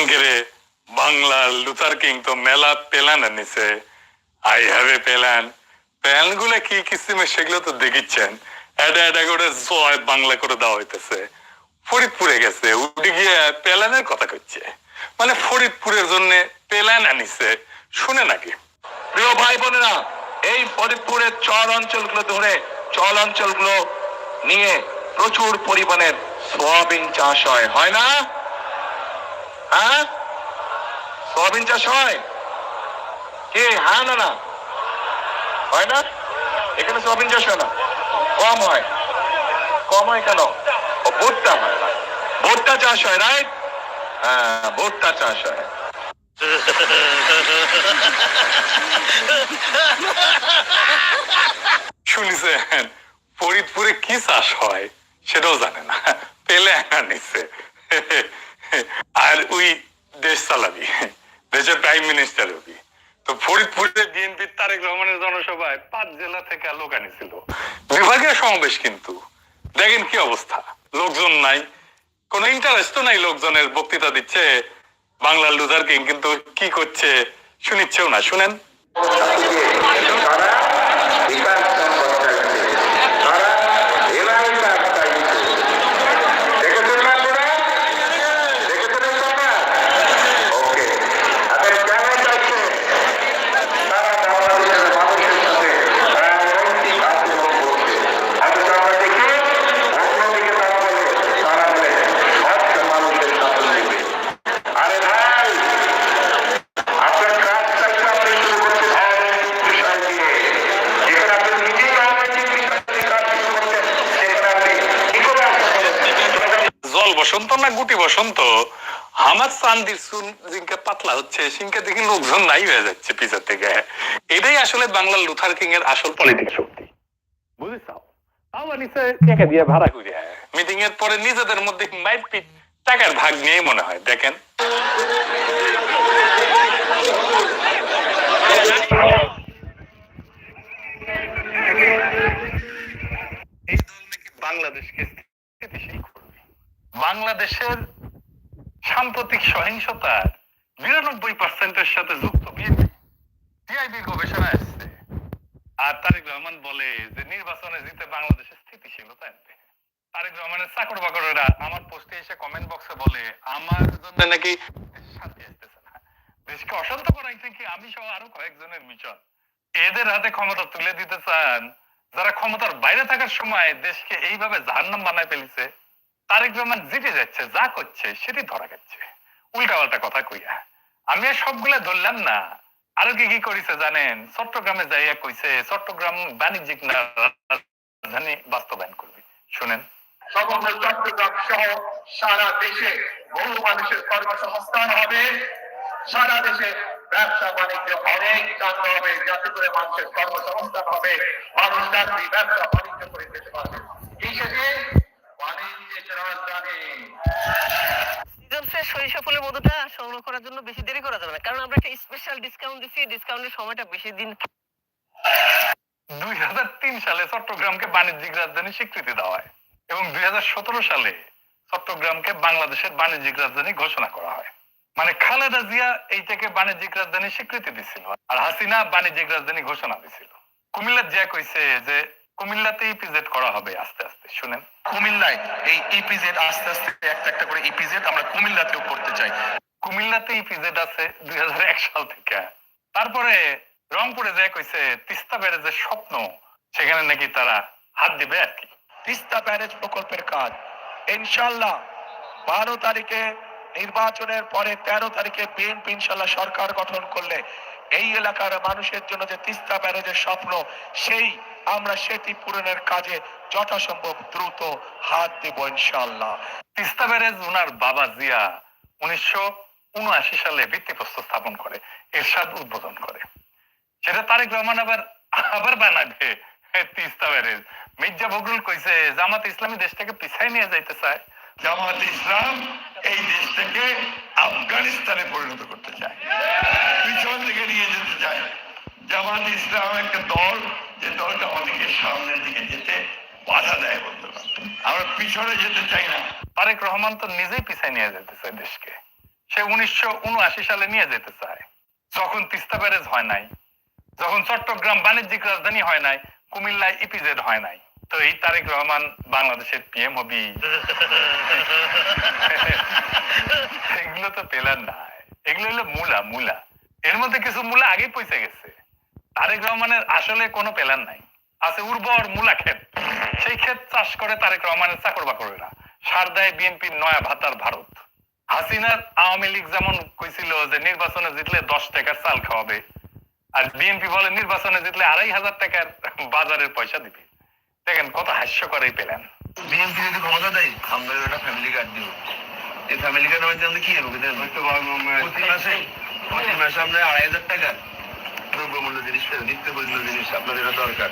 আঙ্কেরে বাংলার Luther king তো মেলা প্ল্যান আনিছে। আই হ্যাভ এ প্ল্যান প্ল্যানগুলা কি কিসিমে সেগুলো তো দেখিচ্ছেন। এটা এটা করে জয় বাংলা করে দেওয়া হইতেছে। ফরিদপুরে গেছে, উঠে গিয়ে প্ল্যানের কথা কচ্ছে মানে ফরিদপুরের জন্য প্ল্যান আনিছে। শুনে নাকি? প্রিয় ভাই বোনেরা, এই ফরিদপুরের চর অঞ্চলগুলো ধরে চল অঞ্চলগুলো নিয়ে প্রচুর পরিমাণের সোয়াবিন চাষ হয় হয় না? হ্যাঁ? সোয়াবিন চাষ হয়? কে? হ্যাঁ না না। হয় না? এখানে সোয়াবিন চাষ হয় না। কম হয়। কম হয় কেন? ভুট্টা হয়। ভুট্টা চাষ হয়, রাইট? হ্যাঁ ভুট্টা চাষ হয়। শুনেছেন, ফরিদপুরে কি চাষ হয়? সেটাও জানে না। পেলে আনিছে আর ওই দেশ চালাবি, দেশের প্রাইম মিনিস্টার হবি। তো ফরিদপুরে বিএনপি তারেক রহমানের জনসভায় পাঁচ জেলা থেকে লোক আনিছিল। বিভাগীয় সমাবেশ কিন্তু। দেখেন কি অবস্থা। লোকজন নাই। কোনো ইন্টারেস্ট তো নাই লোকজনের। বক্তৃতা দিচ্ছে বাংলার লুজার কিং কিন্তু কি করছে শুনিচ্ছেও না। শুনেন তারা বিকাশ সম্পদ চাইছে তারা এলাই কাজ চাইছে দেখেছেন না আপনারা দেখেছেন আপনারা ওকে এখন কেন চাইছে তারা বাংলাদেশের মানুষের সাথে রাজনৈতিক আচরণ করছে আমি তো আমরা দেখি অন্যদিকে তাকালে তারা বলে সব মানুষের সাথে দেবে আরে ভাই আপনার কাজ চাইতে আপনি শুরু করছেন অনৈতিক বিষয় দিয়ে যেখানে আপনি নিজেই অনৈতিক বিষয় দিয়ে কাজ শুরু করছেন সেখানে আপনি কি করে আশা করেন জল গুটি বসন্ত। আমার চান্দির চুল পাতলা হচ্ছে, সিংকে দেখি লোকজন নাই হয়ে যাচ্ছে পিছের থেকে। এটাই আসলে বাংলার লুথার কিং এর আসল পলিটিক্স শক্তি। বুঝেছাও? ভাড়া করে মিটিং এর পরে নিজেদের মধ্যে মাইপিট টাকার ভাগ নিয়ে মনে হয়, দেখেন। এই দল বাংলাদেশকে বাংলাদেশের সাম্প্রতিক সহিংসতার বিরানব্বই পার্সেন্টের সাথে যুক্ত বিএনপি। টিআইবির গবেষণায় আসছে। আর তারেক রহমান বলে যে নির্বাচনে জিতে বাংলাদেশের স্থিতিশীলতা আনবে তারেক রহমানের চাকর বাকরেরা আমার পোস্টে এসে কমেন্ট বক্সে বলে আমার জন্য নাকি শান্তি আসতেছে না। দেশকে অশান্ত করাইছে কি আমি সহ আরও কয়েকজনের মিশন? এদের হাতে ক্ষমতা তুলে দিতে চান যারা ক্ষমতার বাইরে থাকার সময় দেশকে এইভাবে জাহান্নাম বানায় ফেলেছে তারেক রহমান জিতে যাচ্ছে, যা করছে সেটি ধরা গেছে উল্টা পাল্টা কথা কইয়া। আমি আর সবগুলা ধরলাম না। আরও কি কি করেছে জানেন? চট্টগ্রামে যাইয়া কইছে, চট্টগ্রাম বাণিজ্যিক না, রাজধানী বাস্তবায়ন করবে। শুনেন। সমগ্র চট্টগ্রাম সহ সারা দেশে বহু মানুষের কর্মসংস্থান হবে। সারা দেশে ব্যবসা বাণিজ্য অনেক চালু হবে, যাতে করে মানুষের কর্মসংস্থান হবে। মানুষ চাকরি, ব্যবসা বাণিজ্য করে যেতে পারবে। এই মধুটা সংগ্রহ করার জন্য বেশি দেরি করা যাবে না। কারণ আমরা একটা স্পেশাল ডিসকাউন্ট দিচ্ছি ডিসকাউন্টের সময়টা বেশি দিন দুই হাজার তিন সালে চট্টগ্রামকে বাণিজ্যিক রাজধানী স্বীকৃতি দেওয়া হয় এবং দুই হাজার সতেরো সালে চট্টগ্রামকে বাংলাদেশের বাণিজ্যিক রাজধানী ঘোষণা করা হয়। মানে খালেদা জিয়া এইটাকে বাণিজ্যিক রাজধানী স্বীকৃতি দিছিল আর হাসিনা বাণিজ্যিক রাজধানী ঘোষণা দিছিল। কুমিল্লার জিয়া কইছে যে কুমিল্লাতে ইপিজেড করা হবে আস্তে আস্তে, শুনেন। কুমিল্লায় এই ইপিজেড আস্তে আস্তে একটা একটা করে ইপিজেড আমরা কুমিল্লাতেও করতে চাই। কুমিল্লাতে ইপিজেড আছে দুই হাজার এক সাল থেকে। তারপরে রংপুরে যে কইছে, তিস্তা ব্যারেজের স্বপ্ন, সেখানে নাকি তারা হাত দিবে আর কি। তিস্তা ব্যারেজ প্রকল্পের কাজ। ইনশাল্লাহ বারো তারিখে নির্বাচনের পরে তেরো তারিখে বিএনপি ইনশাল্লাহ সরকার গঠন করলে এই এলাকার মানুষের জন্য যে তিস্তা ব্যারেজের স্বপ্ন, সেই আমরা সেটি পূরণের কাজে যথাসম্ভব দ্রুত হাত দেব ইনশাল্লাহ তিস্তা ব্যারেজ ওনার বাবা জিয়া উনিশশো উনআশি সালে ভিত্তিপ্রস্তর স্থাপন করে, এরশাদ উদ্বোধন করে। সেটা তারেক রহমান আবার আবার বানাবে তিস্তা ব্যারেজ। মির্জা ফখরুল কইছে, জামাত ইসলামী দেশটাকে পিছাই নিয়ে যাইতে চায়। জামাত ইসলাম এই দেশটাকে আফগানিস্তানে পরিণত করতে চায়। পিছন থেকে নিয়ে যেতে চায়। জামাত ইসলাম একটা দল, যে দলটা আমাদেরকে সামনের দিকে যেতে বাধা দেয় বন্ধুগণ আমরা পিছনে যেতে চাই না। তারেক রহমান তো নিজেই পিছাই নিয়ে যেতে চায় দেশকে। সে উনিশশো উনআশি সালে নিয়ে যেতে চায়। যখন তিস্তা ব্যারেজ হয় নাই, যখন চট্টগ্রাম বাণিজ্যিক রাজধানী হয় নাই, কুমিল্লায় ইপিজেড হয় নাই। তো এই তারেক রহমান বাংলাদেশের পিএম হবি। এগুলো তো পেলার না এগুলো হলো মূলা মূলা। এর মধ্যে কিছু মূলা আগেই পয়সা গেছে। তারেক রহমানের আসলে কোনো প্ল্যান নাই। আছে উর্বর মূলা ক্ষেত। সেই ক্ষেত চাষ করে তারেক রহমানের চাকর বাকরেরা। সার দেয় বিএনপির নয়া ভাতার ভারত। হাসিনার আওয়ামী লীগ যেমন কইছিল যে নির্বাচনে জিতলে দশ টাকার চাল খাওয়াবে, আর বিএনপি বলে নির্বাচনে জিতলে আড়াই হাজার টাকার বাজারের পয়সা দিবে। দেখেন কত হাস্যকর এই প্ল্যান বিএনপি যদি ক্ষমতা দেয় আমরা একটা ফ্যামিলি কার্ড দিব। এই ফ্যামিলি কার্ড আমরা কি হবে প্রতি মাসে প্রতি মাসে আমরা আড়াই হাজার টাকা দ্রব্যমূল্য জিনিস নিত্য প্রয়োজনীয় জিনিস আপনাদের এটা দরকার।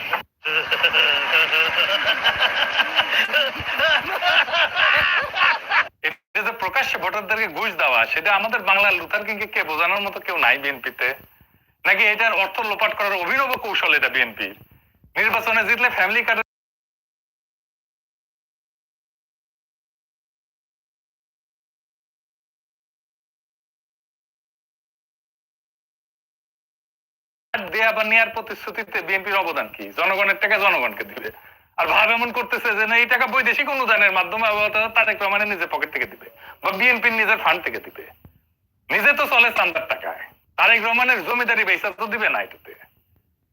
এটা যে প্রকাশ্যে ভোটারদেরকে ঘুষ দেওয়া সেটা আমাদের বাংলার লুথার কিংকে কে বোঝানোর মতো কেউ নাই বিএনপিতে। নাকি এটার অর্থ লোপাট করার অভিনব কৌশল এটা বিএনপির? নির্বাচনে জিতলে ফ্যামিলি কার্ড বা নেয়ার প্রতিশ্রুতিতে বিএনপির অবদান কি? জনগণের টাকা জনগণকে দিবে। আর ভাব এমন করতেছে যে, না, এই টাকা বৈদেশিক অনুদানের মাধ্যমে তারেক রহমানের নিজের পকেট থেকে দিবে বা বিএনপির নিজের ফান্ড থেকে দিবে। নিজে তো চলে চান্দার টাকায়। তারেক রহমানের জমিদারি বেসা তো দিবে না এটাতে।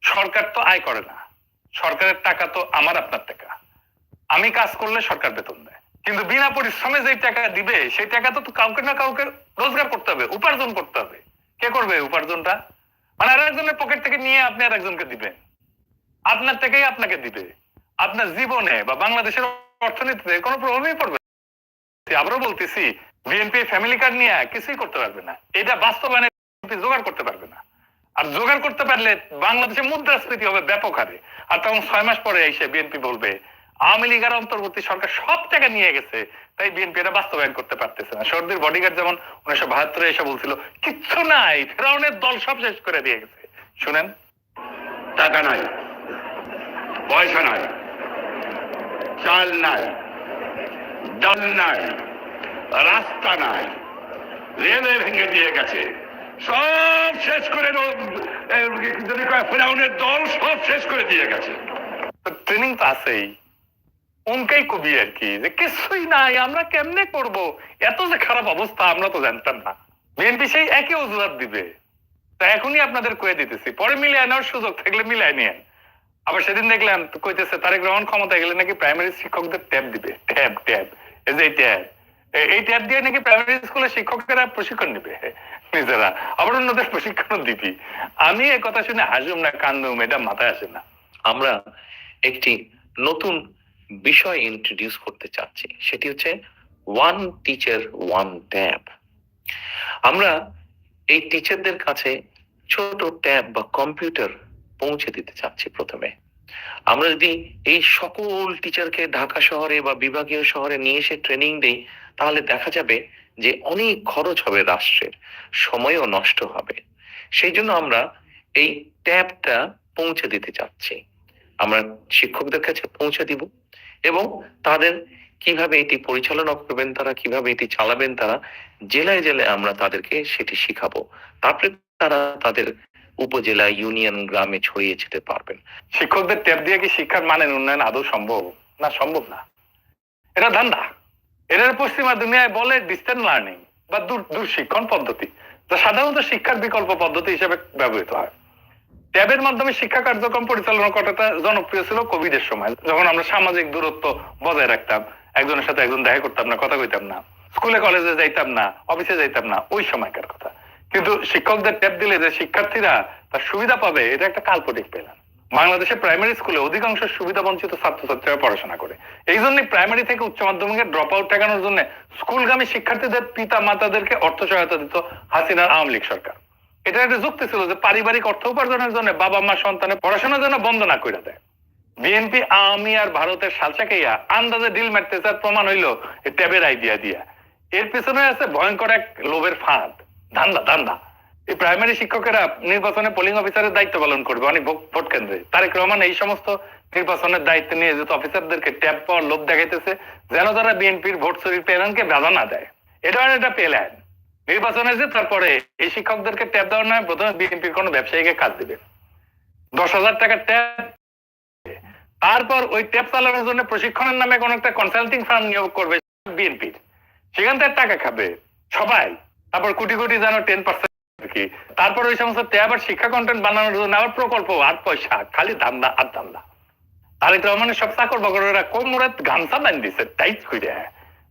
সরকার তো আয় করে না। সরকারের টাকা তো আমার, আপনার টাকা। আমি কাজ করলে সরকার বেতন দেয়। কিন্তু বিনা পরিশ্রমে যে টাকা দিবে, সেই টাকা তো কাউকে না কাউকে রোজগার করতে হবে, উপার্জন করতে হবে। কে করবে উপার্জনটা? মানে আর একজনের পকেট থেকে নিয়ে আপনি আর একজনকে দিবেন। আপনার থেকেই আপনাকে দিবে। আপনার জীবনে বা বাংলাদেশের অর্থনীতিতে কোনো প্রভাবই পড়বে। আবারও বলতেছি বিএনপি ফ্যামিলি কার্ড নিয়ে কিছুই করতে পারবে না। এটা বাস্তবায়নে জোগাড় করতে পারবে না। আর জোগাড় করতে পারলে বাংলাদেশে মুদ্রাস্ফীতি হবে ব্যাপক হারে। আর তখন ছয় মাস পরে এসে বিএনপি বলবে আওয়ামী লীগের অন্তর্বর্তী সরকার সব টাকা নিয়ে গেছে তাই বিএনপি এটা বাস্তবায়ন করতে পারতেছে না। সর্দির বডিগার্ড যেমন উনিশশো বাহাত্তরে এসে বলছিল কিচ্ছু নাই ফেরাউনের দল সব শেষ করে দিয়ে গেছে। শুনেন। টাকা নাই পয়সা নাই চাল নাই ডাল নাই রাস্তা নাই রেলে ভেঙে দিয়ে গেছে। সব শেষ করে যদি ফেরাউনের দল সব শেষ করে দিয়ে গেছে। ট্রেনিং তো আছেই। উনকাই কবি আর কি, যে কিছুই নাই, আমরা কেমনে করব? এত যে খারাপ অবস্থা, আমরা তো জানতাম না। বিএনপি সেই একই অজুহাত দিবে। তা এখনই আপনাদের কয়ে দিতেছি, পরে মিলিয়ে নেওয়ার সুযোগ থাকলে মিলিয়ে নিয়েন আবার সেদিন দেখলাম, কইতেছে তারেক রহমান ক্ষমতা গেলে নাকি প্রাইমারি শিক্ষকদের ট্যাব দিবে? ট্যাব ট্যাব এই যে ট্যাব এই ট্যাব দিয়ে নাকি প্রাইমারি স্কুলের শিক্ষকেরা প্রশিক্ষণ নিবে? নিজেরা। আবার অন্যদের প্রশিক্ষণ দিবি। আমি এ কথা শুনে হাসুম না, কান্দুম, এটা মাথায় আসে না। আমরা একটি নতুন বিষয় ইন্ট্রোডিউস করতে চাচ্ছি, সেটি হচ্ছে ওয়ান টিচার ওয়ান ট্যাব আমরা এই টিচারদের কাছে ছোট ট্যাব বা কম্পিউটার পৌঁছে দিতে চাচ্ছি প্রথমে। আমরা যদি এই সকল টিচারকে ঢাকা শহরে বা বিভাগীয় শহরে নিয়ে এসে ট্রেনিং দেই, তাহলে দেখা যাবে যে অনেক খরচ হবে রাষ্ট্রের, সময়ও নষ্ট হবে। সেই জন্য আমরা এই ট্যাবটা পৌঁছে দিতে চাচ্ছি। আমরা শিক্ষকদের কাছে পৌঁছে দিব। এবং তাদের কীভাবে এটি পরিচালনা করবেন তারা, কীভাবে এটি চালাবেন তারা, জেলায় জেলায় আমরা তাদেরকে সেটি শিখাবো। তারপরে তারা তাদের উপজেলা, ইউনিয়ন, গ্রামে ছড়িয়ে যেতে পারবেন। শিক্ষকদের ট্যাব দিয়ে কি শিক্ষার মানের উন্নয়ন আদৌ সম্ভব? না সম্ভব না। এটা ধান্দা। এটার পশ্চিমা দুনিয়ায় বলে ডিস্টেন্স লার্নিং বা দূর দূর শিক্ষণ পদ্ধতি, যা সাধারণত শিক্ষার বিকল্প পদ্ধতি হিসেবে ব্যবহৃত হয়। ট্যাবের মাধ্যমে শিক্ষা কার্যক্রম পরিচালনা করাটা জনপ্রিয় ছিল কোভিডের সময়, যখন আমরা সামাজিক দূরত্ব বজায় রাখতাম। একজনের সাথে একজন দেখা করতাম না, কথা কইতাম না। স্কুলে, কলেজে যাইতাম না, অফিসে যাইতাম না, ওই সময়কার কথা। কিন্তু শিক্ষকদের ট্যাব দিলে যে শিক্ষার্থীরা তার সুবিধা পাবে, এটা একটা কাল্পনিক পেলাম বাংলাদেশে প্রাইমারি স্কুলে অধিকাংশ সুবিধা বঞ্চিত ছাত্রছাত্রীরা পড়াশোনা করে। এই জন্য প্রাইমারি থেকে উচ্চ মাধ্যমিকের ড্রপ আউট ঠেকানোর জন্য স্কুলগামী শিক্ষার্থীদের পিতা মাতাদেরকে অর্থ সহায়তা দিত হাসিনার আওয়ামী লীগ সরকার। এটা একটা যুক্তি ছিল যে পারিবারিক অর্থ উপার্জনের জন্য বাবা মা সন্তানের পড়াশোনার জন্য বন্ধ না করে দেয় বিএনপি আওয়ামী আর ভারতের সালসাকেইয়া আন্দাজে ডিল মারতেছে আর প্রমাণ হইল ট্যাবের আইডিয়া দিয়া। এর পিছনে আছে ভয়ঙ্কর এক লোভের ফাঁদ। ধান্দা ধান্দা। এই প্রাইমারি শিক্ষকেরা নির্বাচনে পোলিং অফিসারের দায়িত্ব পালন করবে, অনেক ভোট- কেন্দ্রে। তারেক রহমান এই সমস্ত নির্বাচনের দায়িত্ব নিয়ে যেহেতু অফিসারদেরকে ট্যাব পাওয়ার লোভ দেখাইতেছে, যেন তারা বিএনপির ভোট চুরির প্ল্যানকে বাধা না দেয়। এটা একটা প্ল্যান নির্বাচন হয়েছে তারপরে এই শিক্ষকদেরকে ট্যাব দেওয়ার নয় প্রথমে বিএনপির কোনো ব্যবসায়ীকে কাজ দিবে দশ হাজার টাকার ট্যাব তারপর ওই ট্যাব চালানোর জন্য প্রশিক্ষণের নামে কোন একটা কনসাল্টিং ফার্ম নিয়োগ করবে বিএনপির। সেখান থেকে টাকা খাবে সবাই। তারপর কোটি কোটি যেন টেন পার্সেন্ট কি। তারপর ওই সমস্ত ট্যাব আর শিক্ষা কন্টেন্ট বানানোর জন্য আবার প্রকল্প আর পয়সা, খালি ধান্দা আর ধান্দা। তাহলে তো মানে সব চাকর বাকরেরা কোমরে গামছা বান দিছে, টাইট করে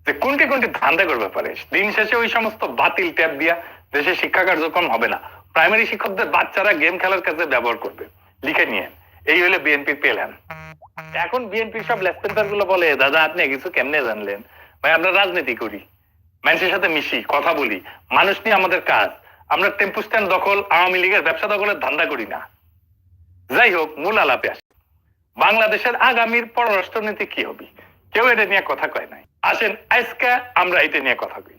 যে কোনটি কোনটি ধান্দা করবে পারে দিন শেষে ওই সমস্ত বাতিল ট্যাব দিয়া দেশে শিক্ষা কার্যক্রম হবে না। প্রাইমারি শিক্ষকদের বাচ্চারা গেম খেলার কাছে ব্যবহার করবে। লিখে নিয়ে, এই হলে বিএনপির প্ল্যান এখন বিএনপি সব লেফটেন্টারগুলো বলে, দাদা, আপনি কিছু কেমনে জানলেন? ভাই, আমরা রাজনীতি করি। মানুষের সাথে মিশি, কথা বলি। মানুষ নিয়ে আমাদের কাজ। আমরা টেম্পু স্ট্যান্ড দখল, আওয়ামী লীগের ব্যবসা দখলের ধান্দা করি না। যাই হোক, মূল আলাপে আসি। বাংলাদেশের আগামীর পররাষ্ট্রনীতি কি হবে? কেউ এটা নিয়ে কথা কয় নাই। আসেন, আজকে আমরা এটা নিয়ে কথা কই।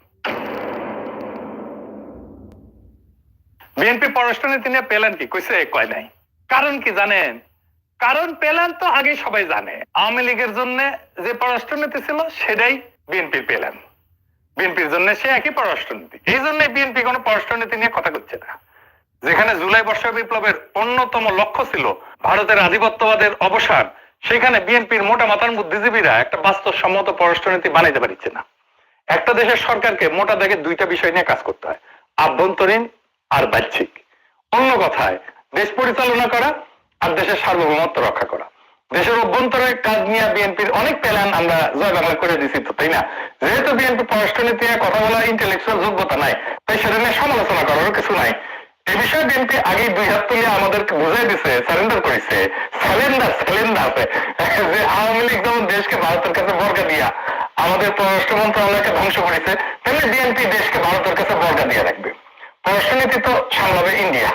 বিএনপি পররাষ্ট্রনীতি নিয়ে পেলেন কি, কইছে, কয় নাই। কারণ কি জানেন? কারণ পেলেন তো আগে সবাই জানে। আওয়ামী লীগের জন্য যে পররাষ্ট্রনীতি ছিল, সেটাই বিএনপির পেলেন। বিএনপির জন্য সে একই পররাষ্ট্রনীতি। এই জন্য বিএনপি কোনো পররাষ্ট্রনীতি নিয়ে কথা করছে না। যেখানে জুলাই বর্ষা বিপ্লবের অন্যতম লক্ষ্য ছিল ভারতের আধিপত্যবাদের অবসান সেখানে বিএনপির মোটা মাথার বুদ্ধিজীবীরা একটা বাস্তবসম্মত পররাষ্ট্রনীতি বানাইতে পারছে না। একটা দেশের সরকারকে মোটা দাগে দুইটা বিষয় নিয়ে কাজ করতে হয়, আভ্যন্তরীণ আর বাহ্যিক। অন্য কথায়, দেশ পরিচালনা করা আর দেশের সার্বভৌমত্ব রক্ষা করা। দেশের অভ্যন্তরে কাজ নিয়ে বিএনপির অনেক প্ল্যান আমরা জয় বাংলা করে দিছি তো, তাই না? যেহেতু বিএনপি পররাষ্ট্রনীতি কথা বলা ইন্টেলেকচুয়াল যোগ্যতা নাই, তাই সেটা নিয়ে সমালোচনা করারও কিছু নাই। এই বিষয়ে আগেই দুই হাত তুলে আমাদেরকে বুঝাই দিছে সারেন্ডার করেছে। সারেন্ডার সারেন্ডার যে আওয়ামী লীগ যেমন দেশকে ভারতের কাছে বর্গা দিয়া আমাদের পররাষ্ট্র মন্ত্রণালয়কে ধ্বংস করেছে, তেমনি বিএনপি দেশকে ভারতের কাছে বর্গা দিয়ে রাখবে। পররাষ্ট্রনীতি তো সামলাবে ইন্ডিয়া,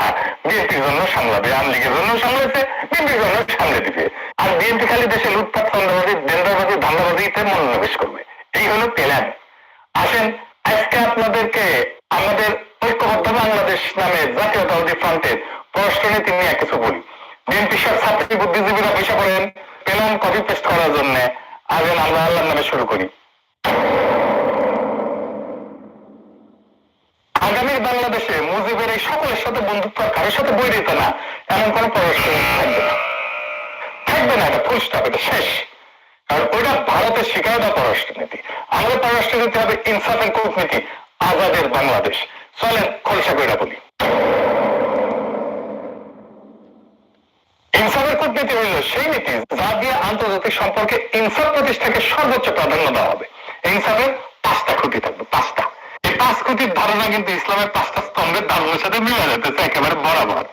বিএনপির জন্য সামলাবে, আওয়ামী লীগের জন্য সামলাচ্ছে বিএনপির জন্য সামলে দিবে। আর বিএনপি খালি দেশে লুটপাট সন্দেহবাদী দেন্দাবাদী ধান্দাবাদীতে মনোনিবেশ করবে। এই হলো প্ল্যান। আসেন, আজকে আপনাদেরকে আমাদের ঐক্যবদ্ধ বাংলাদেশ নামে জাতীয়তাবাদী ফ্রন্টের পররাষ্ট্রনীতি নিয়ে কিছু বলি। বিএনপি সব ছাত্রী, বুদ্ধিজীবীরা বসে পড়েন প্ল্যান কপি পেস্ট করার জন্য আগে আমরা আল্লাহর নামে শুরু করি। আগামীর বাংলাদেশে মুজিবের এই সকলের সাথে বন্ধুত্ব কারোর সাথে বই দিত না, এমন কোন থাকবে না। এটা এটা শেষ। কারণ ওইটা ভারতের দেওয়া পররাষ্ট্রনীতি। আমাদের পররাষ্ট্রনীতি হবে ইনসাফের কূটনীতি, আজাদের বাংলাদেশ। চলেন, খোলসা করে বলি ইনসাফের কূটনীতি হইল সেই নীতি যা দিয়ে আন্তর্জাতিক সম্পর্কে ইনসাফ প্রতিষ্ঠাকে সর্বোচ্চ প্রাধান্য দেওয়া হবে। ইনসাফের পাঁচটা খুঁটি থাকবে, পাঁচটা। এই পাঁচ খুঁটির ধারণা কিন্তু ইসলামের পাঁচটা স্তম্ভের ধারণার সাথে মিলে যেতেছে একেবারে বরাবর।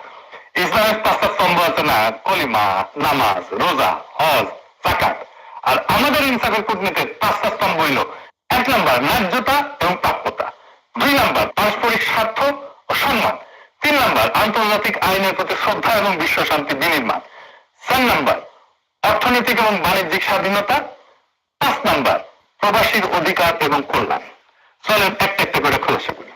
ইসলামের পাঁচটা স্তম্ভ আছে না, কলিমা, নামাজ, রোজা, হজ জাকাত আর আমাদের ইনসাফের কূটনীতির পাঁচটা স্তম্ভ হইল এক নম্বর ন্যায্যতা এবং প্রাপ্যতা। দুই নম্বর, পারস্পরিক স্বার্থ ও সম্মান। তিন নম্বর, আন্তর্জাতিক আইনের প্রতি শ্রদ্ধা এবং বিশ্ব শান্তি বিনির্মাণ। চার নম্বর, অর্থনৈতিক এবং বাণিজ্যিক স্বাধীনতা। পাঁচ নম্বর, প্রবাসীর অধিকার এবং কল্যাণ। চলেন একটা একটা করে খোলাসা করি।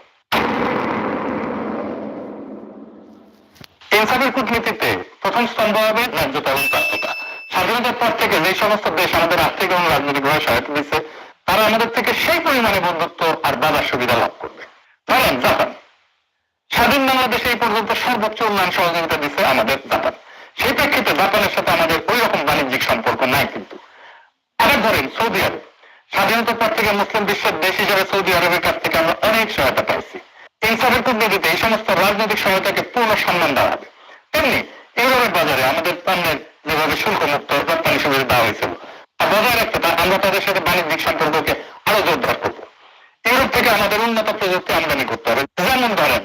ইনসাফের কূটনীতিতে প্রথম স্তম্ভ হবে ন্যায্যতা এবং প্রাপ্যতা। স্বাধীনতার পর থেকে যে সমস্ত দেশ আমাদের আর্থিক এবং রাজনৈতিকভাবে সহায়তা দিচ্ছে তারা আমাদের থেকে সেই পরিমাণে বন্ধুত্ব আর বাজার সুবিধা লাভ করবে। ধরেন, জাপান। স্বাধীন বাংলাদেশে এই পর্যন্ত সর্বোচ্চ উন্নয়ন সহযোগিতা দিচ্ছে আমাদের জাপান। সেই প্রেক্ষিতে জাপানের সাথে আমাদের ওই রকম বাণিজ্যিক সম্পর্ক নাই কিন্তু। আবার ধরেন, সৌদি আরব। স্বাধীনতার পর থেকে মুসলিম বিশ্বের দেশ হিসেবে সৌদি আরবের কাছ থেকে আমরা অনেক সহায়তা পাইছি। ইনসাফের কূটনীতিতে এই সমস্ত রাজনৈতিক সহায়তাকে পূর্ণ সম্মান দেওয়া হবে। তেমনি, ইউরোপের বাজারে আমাদের পণ্যের যেভাবে শুল্ক মুক্ত রপ্তানি সুবিধা দেওয়া হয়েছিল বজায় রাখতে তা আমরা তাদের সাথে বাণিজ্যিক সম্পর্ককে আরও জোরদার করব। ইউরোপ থেকে আমাদের উন্নত প্রযুক্তি আমদানি করতে হবে। যেমন ধরেন,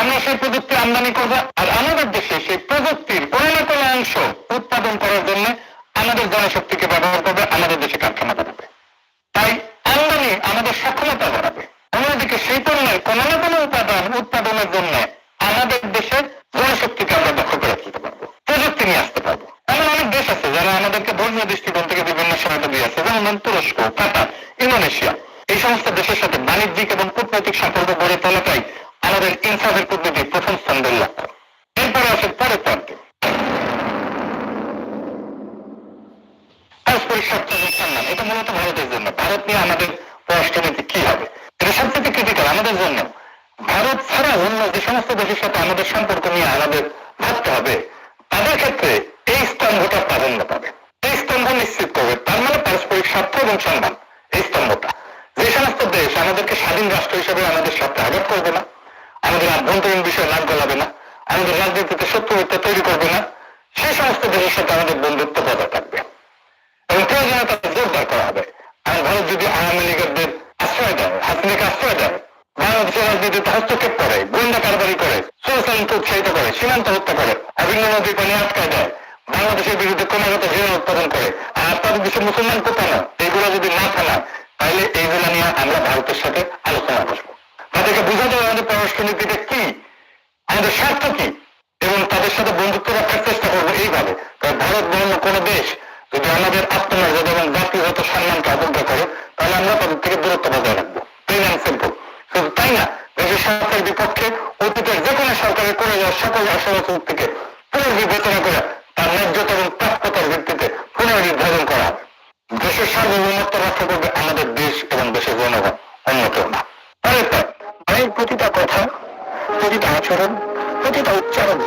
আমরা সেই প্রযুক্তি আমদানি করব আর আমাদের দেশে সেই প্রযুক্তির কোনো না কোনো অংশ উৎপাদন করার জন্য আমাদের জনশক্তিকে ব্যবহার করবে, আমাদের দেশে কারখানা বানাবে। তাই আমদানি আমাদের সক্ষমতা বাড়াবে। অন্যদিকে সেই পণ্যের কোনো না কোনো উপাদান উৎপাদনের জন্য আমাদের দেশের জনশক্তিকে আমরা দক্ষ করে তুলতে পারব প্রযুক্তি নিয়ে আসতে পারব এমন অনেক দেশ আছে যারা আমাদেরকে ধর্মীয় দৃষ্টিকোণ থেকে বিভিন্ন সহায়তা দিয়ে আছে যেমন তুরস্ক, কাতার, ইন্দোনেশিয়া, এই সমস্ত দেশের সাথে বাণিজ্যিক এবং কূটনৈতিক সম্পর্ক গড়ে তোলাটাই আমাদের ইনসাফের কূটনীতির প্রথম স্তম্ভের লক্ষ্য। এরপরে আসে পরের পর্বে। পারস্পরিক স্বার্থ এটা মূলত ভারতের জন্য। ভারত নিয়ে আমাদের পররাষ্ট্রনীতি কি হবে? এটা ক্রিটিক্যাল আমাদের জন্য। ভারত ছাড়া অন্য যে সমস্ত দেশের সাথে আমাদের সম্পর্ক নিয়ে আমাদের ভাবতে হবে তাদের ক্ষেত্রে এই স্তম্ভটা প্রাধান্য পাবে। এই স্তম্ভ নিশ্চিত করবে। তার মানে পারস্পরিক স্বার্থ এবং সম্মান, এই স্তম্ভটা। যে সমস্ত দেশ আমাদেরকে স্বাধীন রাষ্ট্র হিসেবে আমাদের সাথে আঘাত করবে না, আমাদের আভ্যন্তরীণ বিষয়ে নাক গলাবে না, আমাদের রাজনীতিতে শত্রুতা তৈরি করবে না, সেই সমস্ত দেশের সাথে আমাদের বন্ধুত্ব বজায় থাকবে। এবং প্রয়োজনে তাদের জোরদার করা হবে। আর ভারত যদি আওয়ামী লীগের আশ্রয় দেয়, হাসিনাকে আশ্রয় দেয় বাংলাদেশের রাজনীতিতে হস্তক্ষেপ করে গোয়েন্দা কারবারি করে সুরসানকে উৎসাহিত করে সীমান্ত হত্যা করে অভিন্ন নদী আটকায় দেয় বাংলাদেশের বিরুদ্ধে ক্রমাগত ঘৃণা উৎপাদন করে আর তাদের দেশে মুসলমান কোথাও এগুলো যদি না থামায় তাহলে এইগুলো নিয়ে আমরা ভারতের সাথে আলোচনা বসবো তাদেরকে বোঝাতে হবে আমাদের পররাষ্ট্র নীতিটা কি আমাদের স্বার্থ কি এবং তাদের সাথে বন্ধুত্ব রাখার চেষ্টা করব এইভাবে কারণ ভারত বা অন্য কোনো দেশ যদি আমাদের আত্মমর্যাদা এবং জাতিগত সম্মানকে অবজ্ঞা করে তাহলে আমরা তাদের থেকে দূরত্ব বজায় রাখব প্লেন অ্যান্ড সিম্পল তাই না? দেশের স্বার্থের বিপক্ষে অতীতের যে কোনো সরকারের করে যাওয়া সকল অসমাচার থেকে পুনর্বিবেচনা করে তার ন্যায্যতা এবং প্রাপ্যতার ভিত্তিতে পুনর্নির্ধারণ করা। দেশের সার্বভৌমত্ব রক্ষা করবে আমাদের দেশ এবং দেশের জনগণ অন্য কেউ না প্রতিটা কথা, প্রতিটা আচরণ, প্রতিটা উচ্চারণ,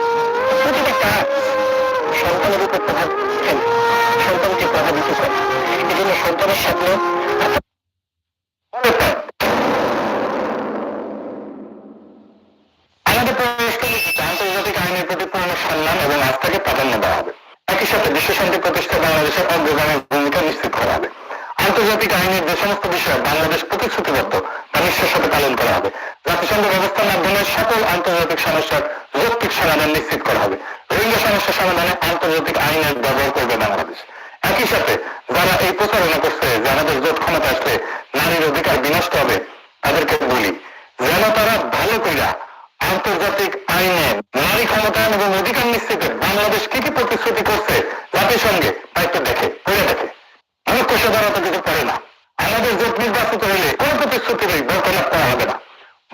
প্রতিটা কাজ সন্তানের উপর প্রভাব ফেলে। সন্তানকে প্রভাবিত করে। এই জন্য সন্তানের সামনে আমাদের পররাষ্ট্র নীতিতে আন্তর্জাতিক আইনের প্রতি সম্মান এবং আস্থাকে প্রাধান্য দেওয়া হবে। একই সাথে বিশ্ব শান্তি বাংলাদেশের অগ্রগামী ভূমিকা নিশ্চিত করা হবে। আন্তর্জাতিক আইনের যে সমস্ত বিষয়ে বাংলাদেশ প্রতিশ্রুতিবদ্ধ, তা নিশ্চয়ের সাথে পালন করা হবে। জাতিসংঘ ব্যবস্থার মাধ্যমে সকল আন্তর্জাতিক সমস্যার যৌক্তিক সমাধান নিশ্চিত করা হবে। রোহিঙ্গা সমস্যা সমাধানে আন্তর্জাতিক আইনের ব্যবহার করবে বাংলাদেশ একই সাথে যারা এই প্রচারণা করছে যে আমাদের জোট ক্ষমতা আসলে নারীর অধিকার বিনষ্ট হবে তাদেরকে বলি যেন তারা ভালো কইরা আন্তর্জাতিক আইনে নারী ক্ষমতায়ন এবং অধিকার নিশ্চিতে বাংলাদেশ কি কি প্রতিশ্রুতি করছে জাতিসংঘে তা একটু দেখে পড়ে দেখে মুখ্য সাধারণত কিছু করে না আমাদের জোট নির্বাচিত হলে কোন প্রতিশ্রুতিরই বরকলাপ করা হবে না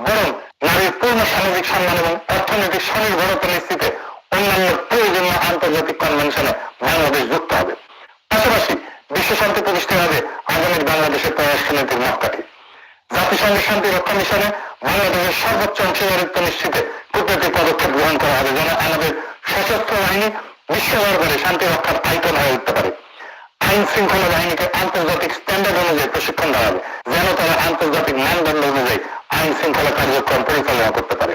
বরং নারীর পূর্ণ সামাজিক সম্মান এবং অর্থনৈতিক স্বনির্ভরতা অন্যান্য প্রয়োজনীয় আন্তর্জাতিক কনভেনশনে বাংলাদেশ যুক্ত হবে। পাশাপাশি বিশ্ব শান্তি প্রতিষ্ঠা হবে আগামী বাংলাদেশের পররাষ্ট্রনীতির মাপকাঠি। জাতিসংঘের শান্তি রক্ষা মিশনে বাংলাদেশের সর্বোচ্চ অংশীদারিত্ব নিশ্চিতে কূটনৈতিক পদক্ষেপ গ্রহণ করা হবে যেন আমাদের সশস্ত্র বাহিনী বিশ্ব দরবারে শান্তি রক্ষার আইকন হয়ে উঠতে পারে। আইন শৃঙ্খলা বাহিনীকে আন্তর্জাতিক স্ট্যান্ডার্ড অনুযায়ী প্রশিক্ষণ দেওয়া হবে, যেন তারা আন্তর্জাতিক মানদণ্ড অনুযায়ী আইন শৃঙ্খলা কার্যক্রম পরিচালনা করতে পারে।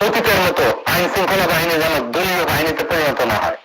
অতীতের মতো আইন শৃঙ্খলা বাহিনী যেন দলীয় বাহিনীতে পরিণত না হয়